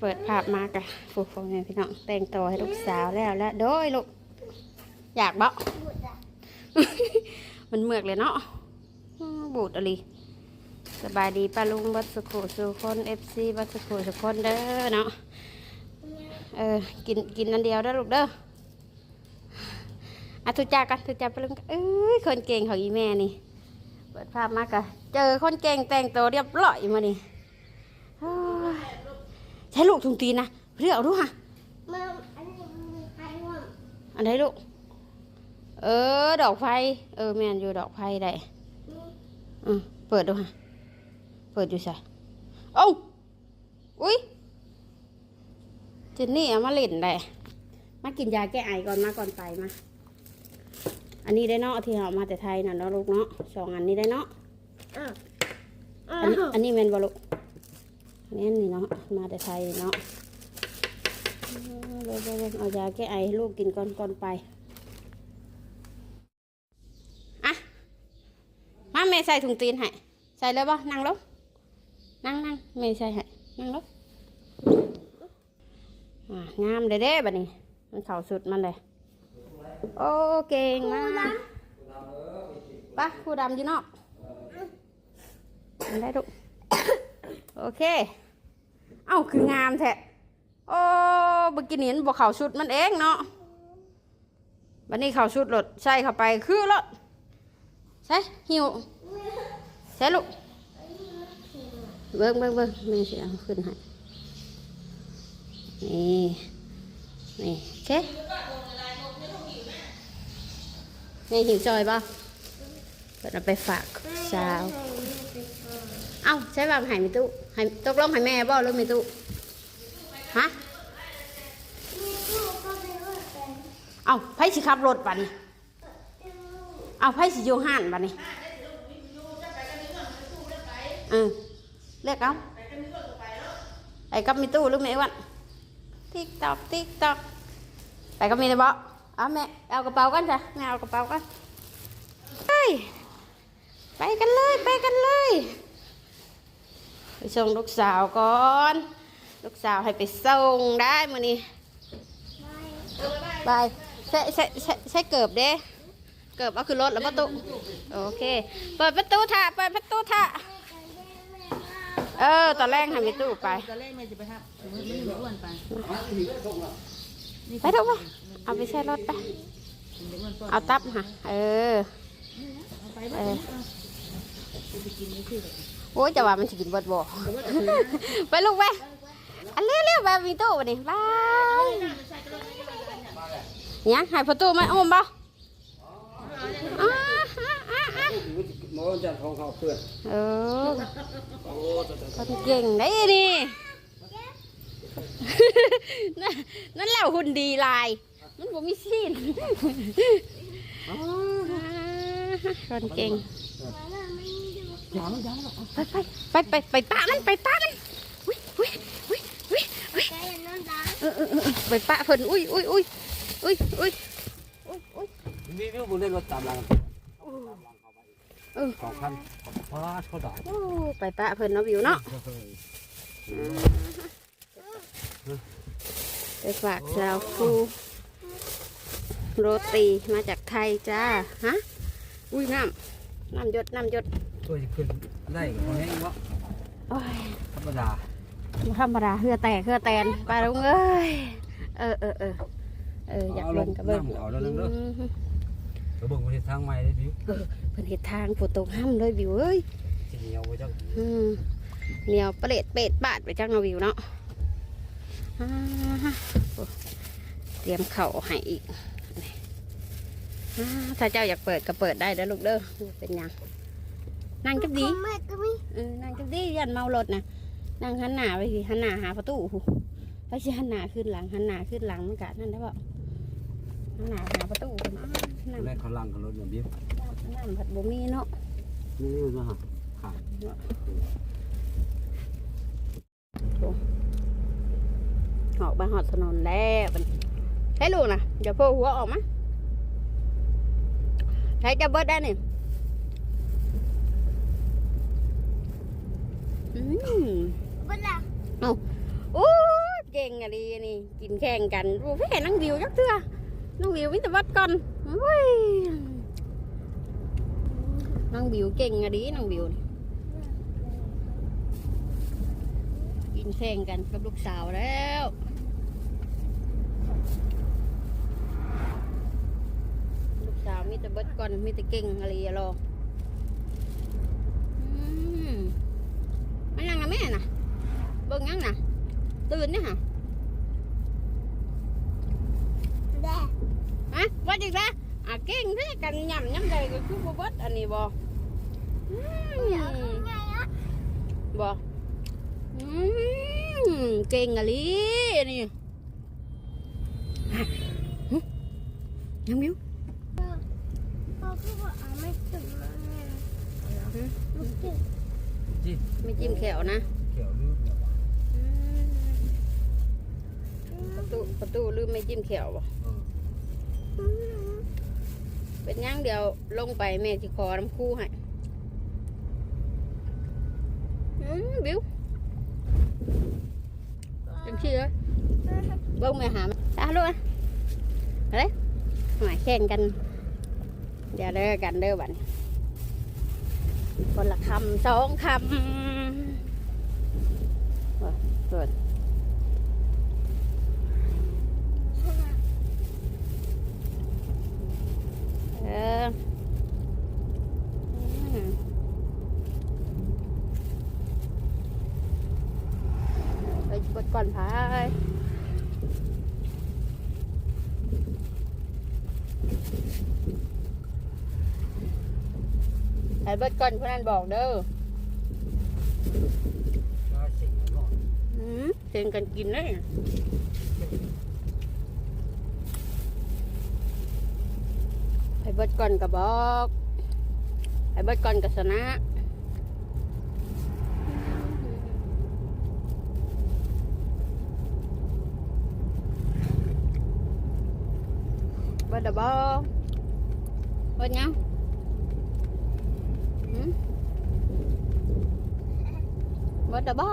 เปิดภาพมากะฟูฟูแม่พี่น้องแต่งตัวให้ลูกสาวแล้วแล้วโดยลูก อยากบ่มันเมือกเลยเนาะบูดอะไรสบายดีป้าลุงบัสุขุสุคนเอฟซีบัสุขุสุคนเด้อเนาะเออกินกินอันเดียวเด้อลูกเด้ออะทุจากันทุจ่าป้าลุงเอ้ยคนเก่งของอีแม่นี่ เปิดภาพมากะเจอคนเก่งแต่งตัวเรียบร้อยมานี่ ใช้ลูกทุงตีนนะเรียกเอาดูฮะมาอันนี้มันใครว่ะอันไหนลูก เออ ดอกไฟ เออแมนอยู่ดอกไฟได้อืมเปิดดูฮะเปิดอยู่ใส่เอ้าอุ้ยเจนนี่เอามาเล่นได้มากินยาแก้ไอก่อนมาก่อนไปมา อันนี้ได้เนาะที่เอามาแต่ไทยน่ะเนาะลูกเนาะสองอันนี้ได้เนาะอะอันนี้อันนี้แมนบอลูก แม่นนี่เนาะมาแต่ไทยเนาะเออเดี๋ยวๆๆเอายาแก้ไอให้ลูกกินก่อนก่อนไปอะมาแม่ใส่ถุงตีนให้ใส่เลยบ่นั่งลงนั่งนั่งแม่ใส่ให้นั่งลงอ่างามเลยเด้บัดนี้มันเข่าสุดมันเลยโอ้เก่งมากปะผู้ดำอยู่นอกมันได้ลูกโอเค เอ้าคืองามแท้โอ้บกินเห็นบอกเขาชุดมันเองเนาะบันนี้เขาชุดรถใส่เข้าไปคือรถใช่หิวใช่ลูกเบิ้งเบิ้งเบิ้งแม่เสิเอาขึ้นให้นี่นี่โอเคแม่หิวจอยป่ะเปิดเอาไปฝากสาว เอ้าใช่ป่ะให้มีตู้ให้ตกลงให้แม่บ่หรือมีตู้ฮะมีตู้ก็ไปว่าแต่เอ้าไผสิขับรถบัดนี้เอาไผสิอยู่ห้านบัดนี้เออเรียกเอาไปกับมีตู้หรือแม่วันติ๊กตอกติ๊กตอกไปกับมีเลยบ่เอาแม่เอากระเป๋ากันจ้ะแม่เอากระเป๋ากันไปไปกันเลยไปกันเลย ไปส่งลูกสาวก่อน ลูกสาวให้ไปส่งได้มื้อนี้ไม่บายใช้ใช้ใช้ใช้เกิบเด้ เกิบเอาคือรถแล้วประตูโอเค เปิดประตูท่าเปิดประตูท่าเออ ตอนแรกให้มีตู้ไป ตอนแรกแม่จะไปครับสมมติไม่อ้วนไปไปถูกปะเอาไปใช้รถไปเดี๋ยวอ้วนปอดเอาตับค่ะ เออ เอาไปเอ โอ้ยจะว่ามันจะกินบดบ่ไปลูกไปอันเร็วๆไปมีตู้ไปดิบายยังให้ประตูไหมอุ้มบ่อ่าอ่าอ่าอ่าหมอจะของเขาเพื่อนเออคนเก่งได้นี่นั่นแหละหุ่นดีลาย มันบ่มีซีนคนเก่ง ยาวๆหรอกไปไปไปไปไปป้ามันไปป้ามันอุ้ยอุ้ยอุ้ยอุ้ยอุ้ยใจน้องดังเออเออเออไปป้าเพิ่นอุ้ยอุ้ยอุ้ยอุ้ยอุ้ยอุ้ยอุ้ยมีวิวบุญได้รถตามหลังเออสองคันพาดเขาด่าโอ้ไปป้าเพิ่นเนาะวิวเนาะไปฝากชาวครูโรตีมาจากไทยจ้าฮะอุ้ยน้ำน้ำหยดน้ำหยด ตัวจะขึ้นได้ก็แห้งวะโอ้ยธรรมดาบ่ธรรมดาเหือแตกเหือแตนไปลุงเอ้ยเออเออเออเอออยากเบิ่งกับเบิ่งเอาแล้วนึงเด้ออืมไปเบิ่งไปทางใหม่ได้บิวเออเพิ่นเฮ็ดทางฝนตกห้ำเลยวิวเอ้ยสิเหนียวไว้จังอืมเหนียวเปรตเป็ดบาดไปจังเอาวิวเนาะอ่าฮะโอ้เตรียมเข่าวให้อีกอ่าถ้าเจ้าอยากเปิดก็เปิดได้เด้อลูกเด้อบ่เป็นหยัง นั่งจับดีแม่ก็มีเออนั่งจับดียันเมารถนะนั่งหันหน้าไปสิหันหน้าหาประตูหูไปสิหันหน้าขึ้นหลังหันหน้าขึ้นหลังมันกะนั่นได้บ่หันหน้าหาประตูอ้าวนั่งแรกเขาลังกับรถอย่างบิวนั่งผัดบ่มีเนาะนี่นะฮะขาดออกมาหอดถนนแล้วบัดนี้ใช้ลูกนะอย่าโผล่หัวออกมาใช้จะเบิดได้นี่อืม เวลาก่งอะดีนี่กินแข่งกันโอ้แพ้นังวิวจักเทื่อน้องวิวมิตรวัดก่อนโอ้ยน้องวิวเก่งอะดีน้องวิวนี่กินแข่งกันกับลูกสาวแล้วลูกสาวมีแต่เบิดก่อนมีแต่เก่งอะไรอย่ารอม มันยังนะแม่น่ะเบิ่งยังน่ะตื่นเนี่ยฮะแด่ฮะว่าจังซะอะเก่งแท้กันย่ำย่ำใดก็ จีไม่จิ้มแขวนะเขียวลืมแล้วว่ะอืมประตูประตูลืมไม่จิ้มแขวบ่เออเป็นหยังเดียวลงไปแม่สิขอน้ำคู่ให้อืมบิวจังชื่อเบิ้งแม่หามาตาลูกอะอะไรหมายแข่งกันเดี๋ยวเด้อกันเด้อบัดน คนละคำสองคำว่าเกิดเอออืมไปกดก่อนพายไอ้ เบิดก่อนคนนั้นบอกเด้อว่าเสียงมันร้อนอืมเสียงกันกินเลยไอ้เบิดก่อนก็บอกไอ้เบิดก่อนก็ชนะเบิดดบอเบิดยังหืมเบิดดบอ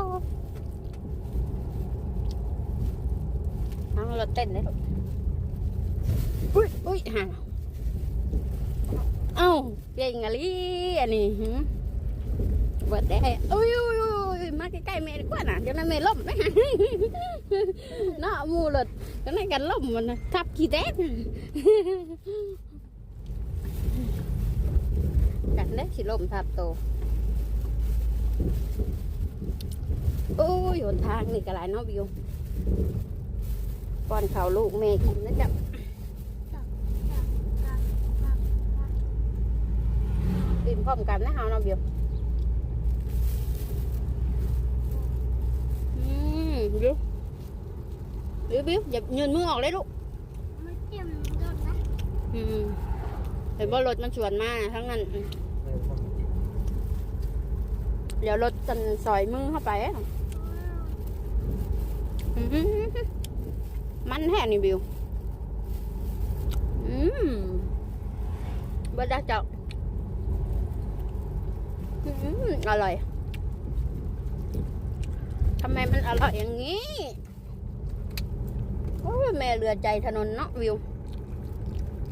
เอาเราเต้นได้ลูกอุ้ยอุ้ยห่าเอ้าเก่งอะลิอันนี้หืมเบิดได้อุ้ยอุ้ยอุ้ยมาใกล้ๆแม่ดีกว่าน่ะเดี๋ยวนั้นแม่ล่มนะน่ามูเลยเดี๋ยวนั้นกันล่มมันทับขี้แตกกันได้สิล่มทับโตโอ้ ยหนทางนี่ก็หลายเนาะวิวป้อนข้าวลูกแม่กินนะจ๊ะกินพร้อมกันนะเฮาเนาะเบียวอืมบิวบิวบิวอย่ายืนมือออกเลยลูกไม่เตรียมโดนนะอืมเห็นว่ารถมันสวนมาทั้งนั้นอืมเออความจริงเดี๋ยวรถกันซอยมือเข้าไปอะอื มันแห่นี่บิวอืมเบิดได้เจ้าอืมอร่อยทำไมมันอร่อยอย่างนี้โอ้ยแม่เรือใจถนนเนาะวิว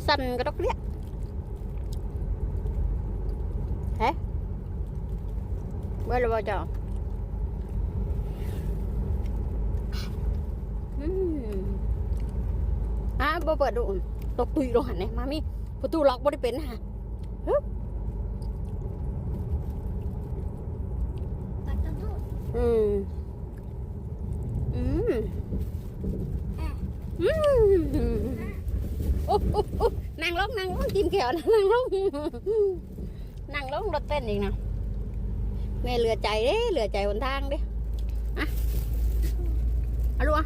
สั่นกระดกเรียกเฮ้เมื่อไรบ่เจ้า อะบ่เปิดดูตกตุยลงหันเนี่ยมามีประตูล็อกบ่ได้เป็นฮะปัดตะบุอืม อืม อืมโอ้โอ้โอ้นั่งลงนั่งลงกินแขวนั่งลงนั่งลงรถเต้นอีกนะแม่เหลือใจเด้เหลือใจหนทางเด้อะอะลูกอะ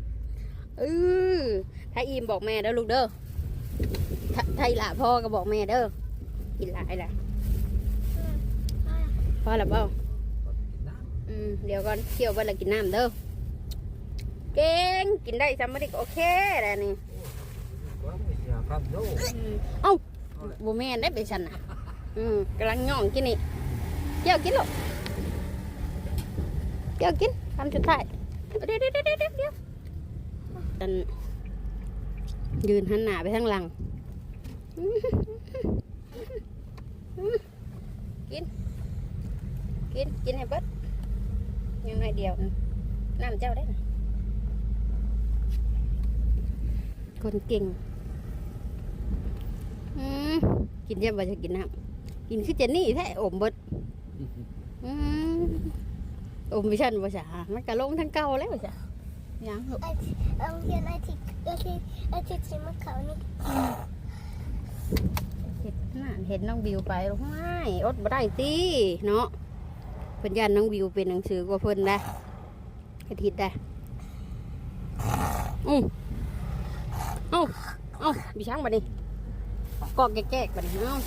เลยเนาะอืมเป็นเตียงนอนนะอะลูกอะหิวแมวก่อนได้นี่มามาใกล้กันนี่ครัวหมูรถง่ายกันเยอะกันจนชิล่มเอเออถ้าอิ่มบอกแม่เด้อลูกเด้อถ้าถ้าอีหละพ่อก็บอกแม่เด้อกินหลายแหละพ่อหลับเปล่าก็กินน้อืมเดี๋ยวก่อนเคี่ยวไปแล้วกินน้ำเด้อเก่งกินได้ซ้ำไม่ได้ก็โอเคแล้วนี่ำว่าไม่เสียครับโยอืมเอ้าบ่แม่นได้ไปฉันน่ะ อืมกำลังย่องกินนี่เกี่ยวกินหรอกเกี่ยวกินคำสุดท้ายเดี๋ยวเดี๋ยวเดี๋ยวเดี๋ยว อัน ยืนหันหน้าไปทางหลัง กิน กิน กินให้เบิดยังไงเดียวน้ำเจ้าได้ คนเก่งอืมกินเยอะบ่จะกินน้ำกินคือเจนนี่แท้อมเบิดอืมอมไม่ชันบ่จ้ะมันก็ลงทั้งเก่าแล้วจ้ะ ยังลูกอ้ที่เอาเรียนอ้ที่ไอ้ที่ไอ้ที่ชิมะเขานี่เห็นน่ะเห็นน้องบิวไปหรอกไม่อดบ่ได้ติเนาะเพิ่นยันน้องบิวเป็นหนังสือกว่าเพิ่นได้อาทิตย์ได้อือเอ้าเอ้าบิช่างบัดนี้กอกแกกๆบัดนี้เอ้า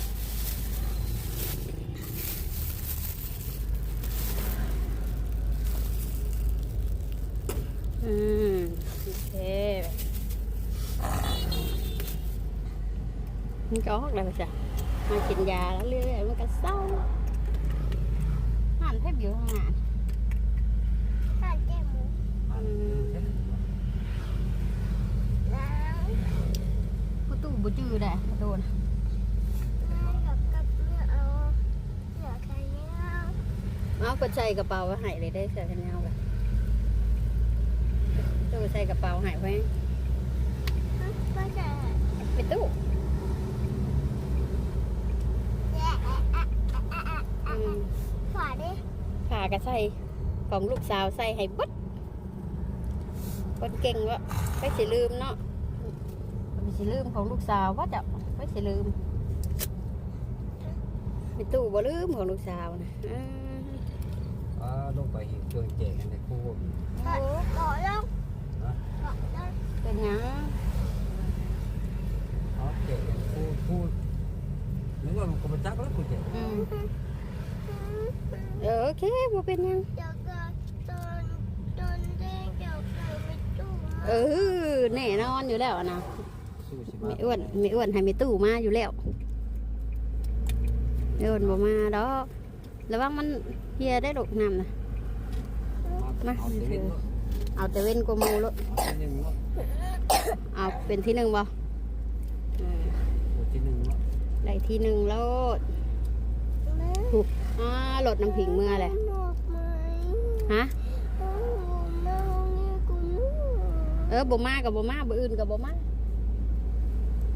อืมโอเคมันก็ออกแล้วจ้ะมากินยาแล้วเรื่อยๆมันก็เศร้าหันแทบอยู่ข้างหน้าข้าแก้หมูอืมล้างประตูบุจือได้ประตูนะล้างกับกับเนื้อเอาเนื้อไข่เนื้อเอาก็ใส่กระเป๋าไว้ให้เลยได้ใส่กันยาวกัน ตู้ใส่กระเป๋าให้ไว้ไม่ใช่ไปตู้อืมฝาดิผ่ากระใส่ของลูกสาวใส่ให้เบดคนเก่งวะไปสิลืมเนาะไปสิลืมของลูกสาวว่าจะไปสิลืมไปตู้บ่ลืมของลูกสาวนะอืมอ่าลงไปเห็นเครื่องแจกในคู่ต่อต่อลงต่อลง เป็นหยังอ๋อแจกคู่คู่นึกว่ามันก็มาจักแล้วกูแจกอืมเออโอเคบ่เป็นหยังเดี๋ยวก็ตอนตอนแรกเดี๋ยวก็ไม่ตู้มาเออแน่นอนอยู่แล้วนะสู้สิไม่อ้วนไม่อ้วนให้ไม่ตู้มาอยู่แล้วไม่อ้วนบ่มาดอกระวังมันเฮียได้ดอกน้ำนะ มาเอาเต็มเอาแต่เว้นกว่าหมูลูกเอาหนึ่งเนาะเอาเป็นที่หนึ่งบ่อืมที่หนึ่งเนาะได้ที่หนึ่งโลดแม่ถูกอ่าโลดน้ำผิงเมื่อเลยหนอกไหมฮะโอ้แม่เรียกกูนู่เออบ่มากับบ่มาบ่อื่นกับบ่มา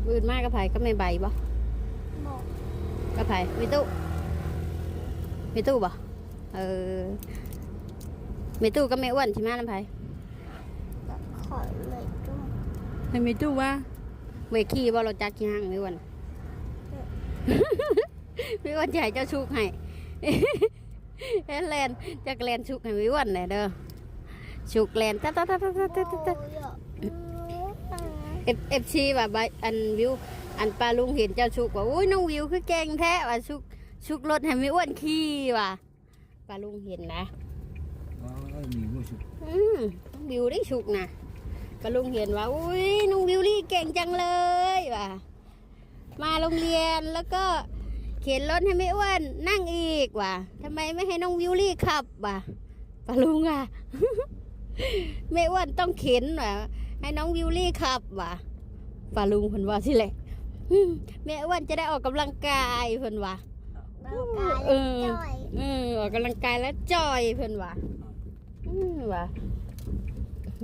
บ่อื่นมากับไผก็ไม่ใบบ่บอกกับไผไม่ตู้ไม่ตู้บ่เออ เมตู้ก็ไม่อ้วนใช่ไหมลำไพขอเลยตู้ไม่เมตู้วะเวขี้ว่าเราจัดย่างไม่อ้วนไม่อ้วนใหญ่เจ้าชุกให้แลนจะแลนชุกให้ไม่อ้วนไหนเด้อชุกแลนตะตาตะตาตะตาเอฟเอฟซีว่าใบอันวิวอันปลาลุงเห็นเจ้าชุกว่าอุ้ยน้องวิวคือแกงแท้ว่าชุกชุกรถให้ไม่อ้วนขี้ว่ะปลาลุงเห็นนะ มีมือสุดอืมน้องวิวได้ชุกนะปลาลุงเห็นว่าอุ้ยน้องวิวนี่เก่งจังเลยว่ะมาโรงเรียนแล้วก็เข็นรถให้ไม่อ้วนนั่งอีกว่ะทำไมไม่ให้น้องวิวลี่ขับว่ะปลาลุงอะไม่อ้วนต้องเข็นว่ะให้น้องวิวลี่ขับว่ะปลาลุงเพิ่นว่าสิแหละอืมแม่อ้วนจะได้ออกกำลังกายเพิ่นว่าเบากายเออจ่อยอืมออกกำลังกายแล้วจอยเพิ่นว่าอืม ว่า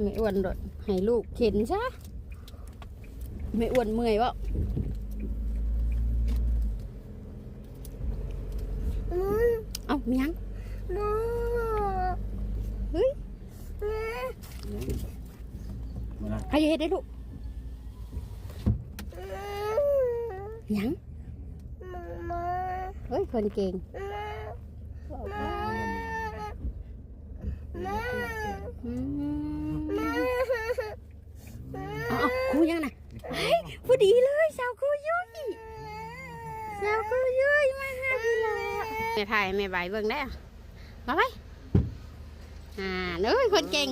แม่อ้วนโดดให้ลูกเข็นซะแม่อ้วนเมื่อยบ่อืมเอ้ามีหยังมาเฮ้ยมามาใครจะเฮ็ดได้ลูกหยังมามาเฮ้ยคนเก่ง อครูยังนะเฮ้ยพอดีเลยสาวครูยุ้ยสาวครูยุ้ยมาหาพี่ละแม่พายแม่ใบเบิ้งได้อมาไหมอ่าเน้ยคนเก่ง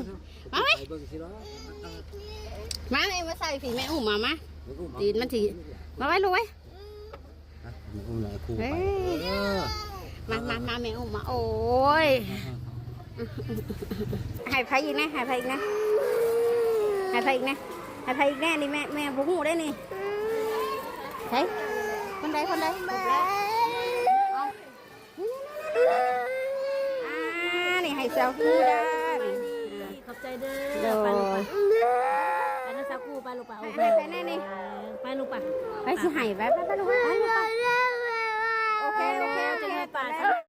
มาไหมเาเมาแม่มาใส่ผีแม่อุ้มมามา ตีนมันสิ มาไว้ลูกไว้มมารูยมามามาแม่อุ้มมาโอ้ย ห้ไผอีกนะให้ไผอีกนะให้ไผอีกนะให้ไผอีกแน่นี่แม่แม่บุหูได้นี่เฮ้ยคนใดคนใดเอาอ่านี่ให้เซลฮูได้นี่ขอบใจเด้เดี๋อยวไปลูกไปไปนะสักกูไปลูกไปให้ไปแน่นี่ไปลูกไปไปสิให้ไปไปไปลูกไปไปลูกไปโอเคโอเคโอเคไปไปไปแล้ว